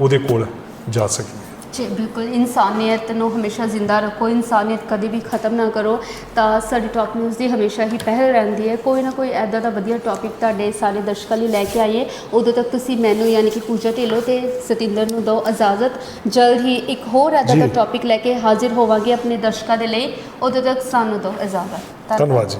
ਉਹਦੇ ਕੋਲ ਜਾ ਸਕੀਏ। ਜੀ ਬਿਲਕੁਲ ਇਨਸਾਨੀਅਤ ਨੂੰ ਹਮੇਸ਼ਾ ਜ਼ਿੰਦਾ ਰੱਖੋ ਇਨਸਾਨੀਅਤ ਕਦੇ ਵੀ ਖਤਮ ਨਾ ਕਰੋ ਤਾਂ ਸਾਡੀ ਟਾਪ ਨਿਊਜ਼ ਦੀ ਹਮੇਸ਼ਾ ਹੀ ਪਹਿਲ ਰਹਿੰਦੀ ਹੈ। ਕੋਈ ਨਾ ਕੋਈ ਐਦਾਂ ਦਾ ਵਧੀਆ ਟੌਪਿਕ ਤੁਹਾਡੇ ਸਾਰੇ ਦਰਸ਼ਕਾਂ ਲਈ ਲੈ ਕੇ ਆਈਏ। ਉਦੋਂ ਤੱਕ ਤੁਸੀਂ ਮੈਨੂੰ ਯਾਨੀ ਕਿ ਪੂਜਾ ਢਿੱਲੋਂ ਤੇ ਸਤਿੰਦਰ ਨੂੰ ਦਿਓ ਇਜਾਜ਼ਤ। ਜਲਦ ਹੀ ਇੱਕ ਹੋਰ ਐਦਾਂ ਦਾ। ਟੌਪਿਕ ਲੈ ਕੇ ਹਾਜ਼ਰ ਹੋਵਾਂਗੇ ਆਪਣੇ ਦਰਸ਼ਕਾਂ ਦੇ ਲਈ। ਉਦੋਂ ਤੱਕ ਸਾਨੂੰ ਦਿਓ ਇਜਾਜ਼ਤ। ਧੰਨਵਾਦ ਜੀ।